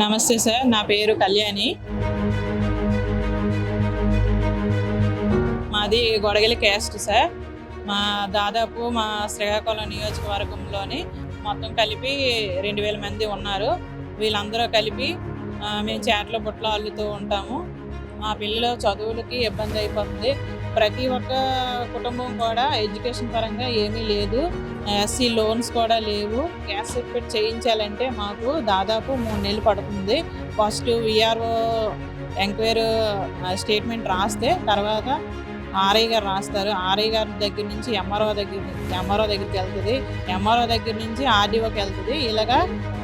నమస్తే సార్ నా పేరు కళ్యాణి. మాది గొడగలి క్యాస్ట్ సార్. మా దాదాపు మా శ్రీకాకుళం నియోజకవర్గంలోని మొత్తం కలిపి రెండు వేల మంది ఉన్నారు. వీళ్ళందరూ కలిపి మేము చేటల బుట్టలు అల్లుతూ ఉంటాము. మా పిల్లలు చదువులకి ఇబ్బంది అయిపోతుంది. ప్రతి ఒక్క కుటుంబం కూడా ఎడ్యుకేషన్ పరంగా ఏమీ లేదు. ఎస్సీ లోన్స్ కూడా లేవు. గ్యాస్ సర్టిఫికేట్ చేయించాలంటే మాకు దాదాపు మూడు నెలలు పడుతుంది. ఫస్ట్ విఆర్ఓ ఎంక్వైరీ స్టేట్మెంట్ రాస్తే తర్వాత ఆర్ఐ గారు రాస్తారు. ఆర్ఐ గారి దగ్గర నుంచి ఎంఆర్ఓ దగ్గర ఎంఆర్ఓ దగ్గరికి వెళ్తుంది. ఎంఆర్ఓ దగ్గర నుంచి ఆర్డీఓకి వెళ్తుంది. ఇలాగా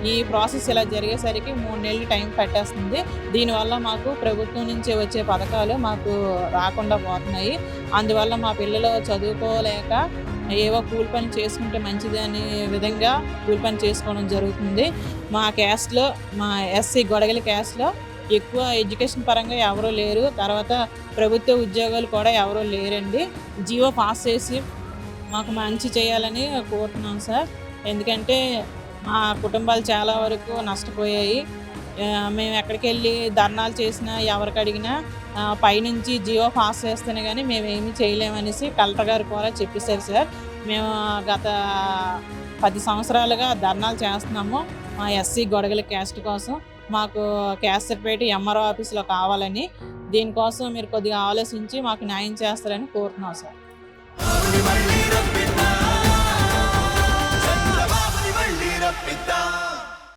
ఈ ప్రాసెస్ ఇలా జరిగేసరికి మూడు నెలలు టైం పట్టేస్తుంది. దీనివల్ల మాకు ప్రభుత్వం నుంచి వచ్చే పథకాలు మాకు రాకుండా పోతున్నాయి. అందువల్ల మా పిల్లలు చదువుకోలేక ఏవో కూలి పని చేసుకుంటే మంచిది అనే విధంగా కూలి పని చేసుకోవడం జరుగుతుంది. మా క్యాస్ట్లో మా ఎస్సీ గొడగలి క్యాస్ట్లో ఎక్కువ ఎడ్యుకేషన్ పరంగా ఎవరూ లేరు. తర్వాత ప్రభుత్వ ఉద్యోగాలు కూడా ఎవరూ లేరండి. జియో పాస్ చేసి మాకు మంచి చేయాలని కోరుతున్నాం సార్. ఎందుకంటే మా కుటుంబాలు చాలా వరకు నష్టపోయాయి. మేము ఎక్కడికి వెళ్ళి ధర్నాలు చేసినా ఎవరికి అడిగినా పైనుంచి జియో పాస్ చేస్తేనే కానీ మేము ఏమి చేయలేమనేసి కలెక్టర్ గారు కూడా చెప్పేశారు సార్. మేము గత పది సంవత్సరాలుగా ధర్నాలు చేస్తున్నాము మా ఎస్సీ గొడగల క్యాస్ట్ కోసం. మాకు క్యాస్ట్ ఎంఆర్ఓ ఆఫీస్లో కావాలని దీనికోసం మీరు కొద్దిగా ఆలోచించి మాకు న్యాయం చేస్తారని కోరుతున్నాం సార్.